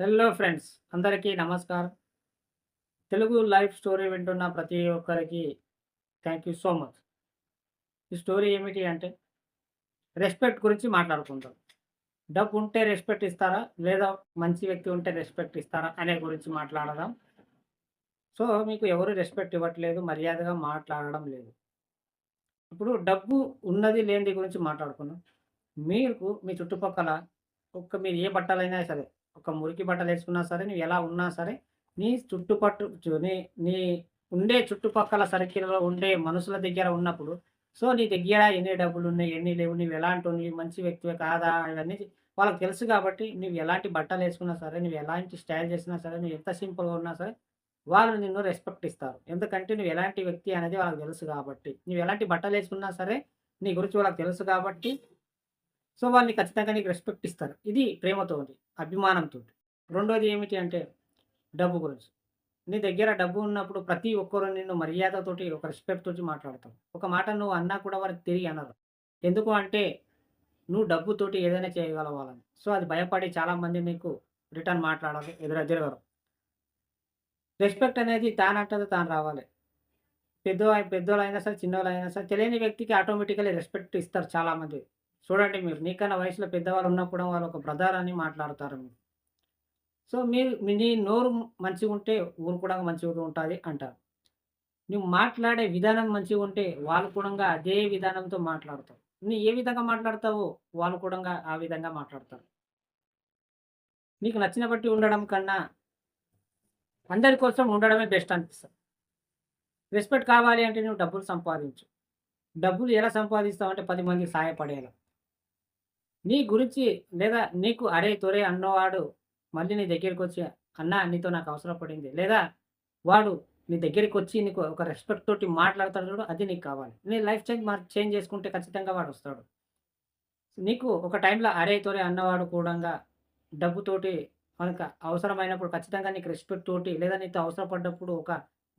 Hello friends అందరికీ నమస్కారం. Telugu life story వింటున్న ప్రతి ఒక్కరికి థ్యాంక్ యూ సో మచ్ ఈ స్టోరీ ఏమిటి అంటే రెస్పెక్ట్ గురించి మాట్లాడుకుంటాం డబ్బు ఉంటే రెస్పెక్ట్ ఇస్తారా? లేదా మంచి వ్యక్తి ఉంటే రెస్పెక్ట్ ఇస్తారా? అనే గురించి మాట్లాడదాం. సో మీకు ఎవరు రెస్పెక్ట్ ఇవ్వట్లేదు మర్యాదగా మాట్లాడడం లేదు. ఇప్పుడు డబ్బు ఉన్నది లేనిది గురించి మాట్లాడుకున్నాం మీకు మీ చుట్టుపక్కల ఒక్క మీరు ఏ బట్టలైనా సరే ఒక మురికి బట్టలు వేసుకున్నా సరే నువ్వు ఎలా ఉన్నా సరే నీ చుట్టుపట్టు నీ నీ ఉండే చుట్టుపక్కల సర్కిల్లో ఉండే మనుషుల దగ్గర ఉన్నప్పుడు సో నీ దగ్గర ఎన్ని డబ్బులు ఉన్నాయి ఎన్ని లేవు నువ్వు ఎలాంటి నువ్వు మంచి వ్యక్తివే కాదా ఇవన్నీ వాళ్ళకి తెలుసు కాబట్టి నువ్వు ఎలాంటి బట్టలు వేసుకున్నా సరే నువ్వు ఎలాంటి స్టైల్ చేసినా సరే నువ్వు ఎంత సింపుల్గా ఉన్నా సరే వాళ్ళు నిన్ను రెస్పెక్ట్ ఇస్తారు. ఎందుకంటే నువ్వు ఎలాంటి వ్యక్తి అనేది వాళ్ళకి తెలుసు కాబట్టి నువ్వు ఎలాంటి బట్టలు వేసుకున్నా సరే నీ గురించి వాళ్ళకి తెలుసు కాబట్టి సో వాళ్ళని ఖచ్చితంగా నీకు రెస్పెక్ట్ ఇస్తారు. ఇది ప్రేమతో అభిమానంతో రెండోది ఏమిటి అంటే డబ్బు గురించి. నీ దగ్గర డబ్బు ఉన్నప్పుడు ప్రతి ఒక్కరు నిన్ను మర్యాదతోటి ఒక రెస్పెక్ట్ తోటి మాట్లాడతావు ఒక మాట నువ్వు అన్నా కూడా వారికి తిరిగి అనరు. ఎందుకు అంటే నువ్వు డబ్బుతోటి ఏదైనా చేయగలవాలని సో అది భయపడి చాలామంది నీకు రిటర్న్ మాట్లాడాలి ఎదురు రెస్పెక్ట్ అనేది తానంటది తాను రావాలి. పెద్ద పెద్దోళ్ళు అయినా సరే చిన్నోళ్ళు అయినా సరే తెలియని వ్యక్తికి ఆటోమేటికలీ రెస్పెక్ట్ ఇస్తారు చాలామంది చూడండి మీరు నీకన్నా వయసులో పెద్దవాళ్ళు ఉన్నప్పుడు వాళ్ళు ఒక బ్రదర్ అని మాట్లాడతారు మీరు. సో మీరు మీ నీ నోరు మంచిగా ఉంటే ఊరు కూడా మంచిగా ఉంటుంది అంటారు. నువ్వు మాట్లాడే విధానం మంచిగా ఉంటే వాళ్ళు కూడా అదే విధానంతో మాట్లాడతావు నువ్వు ఏ విధంగా మాట్లాడతావో వాళ్ళు కూడా ఆ విధంగా మాట్లాడతారు. నీకు నచ్చిన బట్టి ఉండడం కన్నా అందరి కోసం ఉండడమే బెస్ట్ అనిపిస్తుంది. రెస్పెక్ట్ కావాలి అంటే నువ్వు డబ్బులు సంపాదించు. డబ్బులు ఎలా సంపాదిస్తావు అంటే పది మందికి సహాయపడేలా. నీ గురించి లేదా నీకు అరే తొరే అన్నవాడు మళ్ళీ నీ దగ్గరికి వచ్చి అన్నా నీతో నాకు అవసరం పడింది. లేదా వాడు నీ దగ్గరికి వచ్చి నీకు ఒక రెస్పెక్ట్ తోటి మాట్లాడతాడు చూడు అది నీకు కావాలి. నీ లైఫ్ చేంజ్ మార్ చేంజ్ చేసుకుంటే ఖచ్చితంగా వాడు వస్తాడు. నీకు ఒక టైంలో అరే తొరే అన్నవాడు కూడా డబ్బుతోటి మనకు అవసరమైనప్పుడు ఖచ్చితంగా నీకు రెస్పెక్ట్ తోటి లేదా నీతో అవసరపడ్డప్పుడు ఒక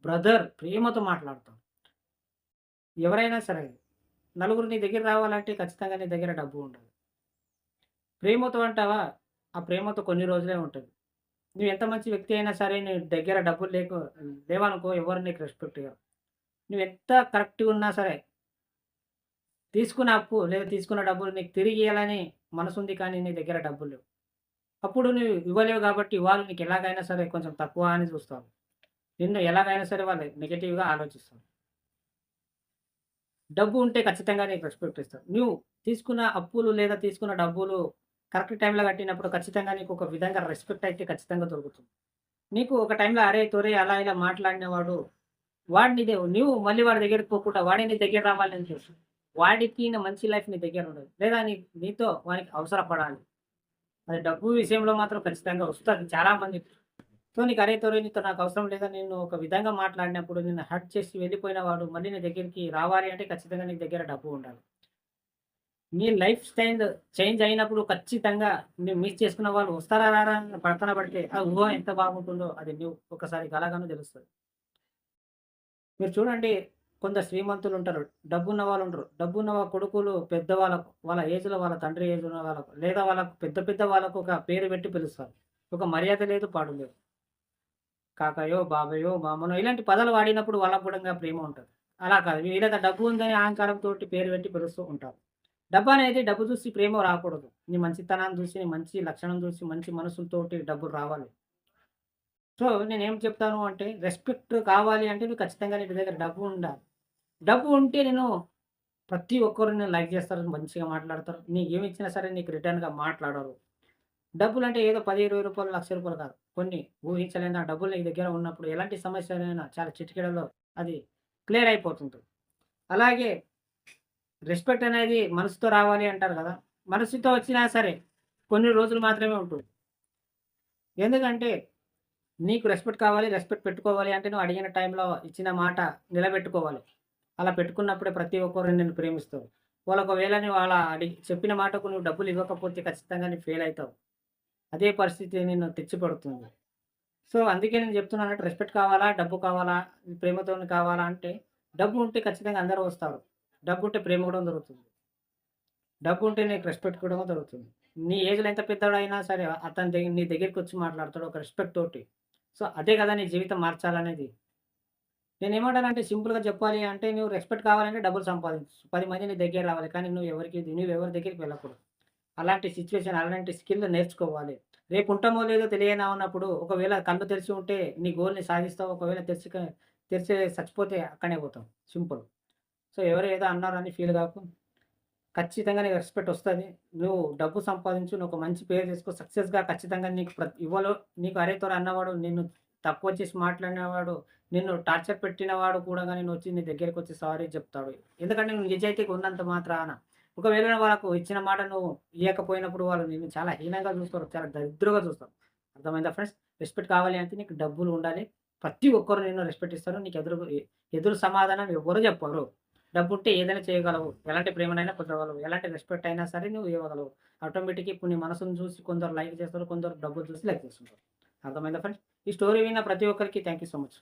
బ్రదర్ ప్రేమతో మాట్లాడతాడు ఎవరైనా సరే నలుగురు నీ దగ్గర రావాలంటే ఖచ్చితంగా నీ దగ్గర డబ్బు ఉండాలి ప్రేమతో అంటావా? ఆ ప్రేమతో కొన్ని రోజులే ఉంటుంది. నువ్వు ఎంత మంచి వ్యక్తి అయినా సరే నీ దగ్గర డబ్బులు లేకు లేవనుకో ఎవరు నీకు రెస్పెక్ట్ ఇవ్వరు నువ్వు ఎంత కరెక్ట్గా ఉన్నా సరే తీసుకున్న అప్పు లేదా తీసుకున్న డబ్బులు నీకు తిరిగి ఇవ్వాలని మనసు ఉంది కానీ నీ దగ్గర డబ్బులు లేవు. అప్పుడు నువ్వు ఇవ్వలేవు కాబట్టి వాళ్ళు నీకు ఎలాగైనా సరే కొంచెం తక్కువ అని చూస్తావు నిన్ను ఎలాగైనా సరే వాళ్ళు నెగిటివ్గా ఆలోచిస్తారు. డబ్బు ఉంటే ఖచ్చితంగా నీకు రెస్పెక్ట్ ఇస్తారు. నువ్వు తీసుకున్న అప్పులు లేదా తీసుకున్న డబ్బులు కరెక్ట్ టైంలో కట్టినప్పుడు ఖచ్చితంగా నీకు ఒక విధంగా రెస్పెక్ట్ అయితే ఖచ్చితంగా దొరుకుతుంది. నీకు ఒక టైంలో అరే తొరే అలా ఇలా మాట్లాడినవాడు వాడిని నువ్వు మళ్ళీ వాడి దగ్గరికి పోకుండా వాడి నీ దగ్గర రావాలని చూసు వాడికి మంచి లైఫ్ నీ దగ్గర ఉండదు. లేదా నీ నీతో వానికి అవసరపడాలి అది డబ్బు విషయంలో మాత్రం ఖచ్చితంగా వస్తుంది చాలా మంది సో నీకు అరే తొరే నీతో నాకు అవసరం లేదా నేను ఒక విధంగా మాట్లాడినప్పుడు నిన్ను హర్ట్ చేసి వెళ్ళిపోయిన వాడు మళ్ళీ నీ దగ్గరికి రావాలి అంటే ఖచ్చితంగా నీ దగ్గర డబ్బు ఉండాలి. మీ లైఫ్ స్టైల్ చేంజ్ అయినప్పుడు ఖచ్చితంగా నువ్వు మిస్ చేసుకున్న వాళ్ళు వస్తారా రారా అని పడితే ఆ ఊహ ఎంత బాగుంటుందో అది నువ్వు ఒకసారి గలగానో తెలుస్తుంది. మీరు చూడండి కొందరు శ్రీమంతులు ఉంటారు డబ్బున్న వాళ్ళు ఉంటారు. డబ్బున్న వాళ్ళ కొడుకులు పెద్ద వాళ్ళకు వాళ్ళ ఏజ్లో వాళ్ళ తండ్రి ఏజ్ ఉన్న వాళ్ళకు లేదా వాళ్ళకు పెద్ద పెద్ద వాళ్ళకు ఒక పేరు పెట్టి పిలుస్తారు. ఒక మర్యాద లేదు పాడు లేదు. కాకయో బాబయో మామనో ఇలాంటి పదాలు వాడినప్పుడు వాళ్ళకు కూడా ప్రేమ ఉంటుంది. అలా కాదు వీళ్ళకి డబ్బు ఉందని అహంకారంతో పేరు పెట్టి పిలుస్తూ ఉంటారు. డబ్బు అనేది డబ్బు చూసి ప్రేమ రాకూడదు. నీ మంచితనాన్ని చూసి నీ మంచి లక్షణం చూసి మంచి మనసులతో డబ్బు రావాలి. సో నేను ఏం చెప్తాను అంటే రెస్పెక్ట్ కావాలి అంటే నువ్వు ఖచ్చితంగా నీ దగ్గర డబ్బు ఉండాలి. డబ్బు ఉంటే నేను ప్రతి ఒక్కరు నేను లైక్ చేస్తారు మంచిగా మాట్లాడతారు. నీకు ఏమి ఇచ్చినా సరే నీకు రిటర్న్గా మాట్లాడరు. డబ్బులు అంటే ఏదో పది ఇరవై రూపాయలు లక్ష రూపాయలు కాదు. కొన్ని ఊహించలేని ఆ డబ్బులు నీ దగ్గర ఉన్నప్పుడు ఎలాంటి సమస్యలైనా చాలా చిటికెడలో అది క్లియర్ అయిపోతుంది అలాగే రెస్పెక్ట్ అనేది మనసుతో రావాలి అంటారు కదా. మనసుతో వచ్చినా సరే కొన్ని రోజులు మాత్రమే ఉంటుంది. ఎందుకంటే నీకు రెస్పెక్ట్ కావాలి రెస్పెక్ట్ పెట్టుకోవాలి అంటే నువ్వు అడిగిన టైంలో ఇచ్చిన మాట నిలబెట్టుకోవాలి. అలా పెట్టుకున్నప్పుడే ప్రతి ఒక్కరు నేను ప్రేమిస్తారు. వాళ్ళ ఒకవేళ నువ్వు అలా అడిగి చెప్పిన మాటకు నువ్వు డబ్బులు ఇవ్వకపోతే ఖచ్చితంగా నువ్వు ఫెయిల్ అవుతావు. అదే పరిస్థితి నిన్ను తెచ్చిపడుతుంది. సో అందుకే నేను చెప్తున్నాను రెస్పెక్ట్ కావాలా డబ్బు కావాలా ప్రేమతో కావాలా అంటే డబ్బు ఉంటే ఖచ్చితంగా అందరూ వస్తారు. డబ్బు ఉంటే ప్రేమ కూడా దొరుకుతుంది డబ్బు ఉంటే నీకు రెస్పెక్ట్ కూడా దొరుకుతుంది నీ ఏజ్‌లో ఎంత పెద్దవాడైనా సరే అతని దగ్గర నీ దగ్గరికి వచ్చి మాట్లాడతాడు ఒక రెస్పెక్ట్ తోటి. సో, అదే కదా నీ జీవితం మార్చాలనేది. నేను ఏమంటానంటే సింపుల్‌గా చెప్పాలి అంటే నువ్వు రెస్పెక్ట్ కావాలంటే డబ్బులు సంపాదించు. పది మంది నీ దగ్గర రావాలి. కానీ నువ్వు ఎవరికి నువ్వు ఎవరి దగ్గరికి వెళ్ళకూడదు. అలాంటి సిచ్యువేషన్ అలాంటి స్కిల్ నేర్చుకోవాలి. రేపు ఉంటామో లేదో తెలియనా ఉన్నప్పుడు ఒకవేళ కళ్ళు తెరిచి ఉంటే నీ గోల్‌ని సాధిస్తావు. ఒకవేళ తెరిచి తెరిచి చచ్చిపోతే అక్కడే పోతాం సింపుల్. సో, ఎవరు ఏదో అన్నారని ఫీల్ కాకు ఖచ్చితంగా నీకు రెస్పెక్ట్ వస్తుంది నువ్వు డబ్బు సంపాదించు. నువ్వు ఒక మంచి పేరు తెచ్చుకో. సక్సెస్‌గా ఖచ్చితంగా నీకు ప్రతి ఇవ్వలో నీకు అరేతోర అన్నవాడు, నిన్ను తక్కువ చేసి మాట్లాడినవాడు, నిన్ను టార్చర్ పెట్టినవాడు కూడా గాని నువ్వొచ్చి నీ దగ్గరికి వచ్చి సారీ చెప్తాడు. ఎందుకంటే నువ్వు నిజాయితీకి ఉన్నంత మాత్రాన. ఒకవేళ వాళ్ళకు ఇచ్చిన మాట నువ్వు ఇవ్వకపోయినప్పుడు వాళ్ళు నిన్ను చాలా హీనంగా చూస్తారు. చాలా దరిద్రంగా చూస్తారు. అర్థమైందా ఫ్రెండ్స్? రెస్పెక్ట్ కావాలి అంటే నీకు డబ్బులు ఉండాలి. ప్రతి ఒక్కరు నిన్ను రెస్పెక్ట్ ఇస్తారు. నీకు ఎదురు ఎదురు సమాధానం ఎవ్వరు చెప్పరు. డబ్బుంటే ఏదైనా చేయగలవు. ఎలాంటి ప్రేమనైనా పొందగలవు. ఎలాంటి రెస్పెక్ట్ అయినా సరే నువ్వు ఇవ్వగలవు. ఆటోమేటిక్‌గా ఇప్పుడు నీ మనసును చూసి కొందరు లైక్ చేస్తారు. కొందరు డబ్బులు చూసి లైక్ చేస్తుంటారు. అర్థమైందా ఫ్రెండ్స్? ఈ స్టోరీ విన్న ప్రతి ఒక్కరికి థ్యాంక్ యూ సో మచ్.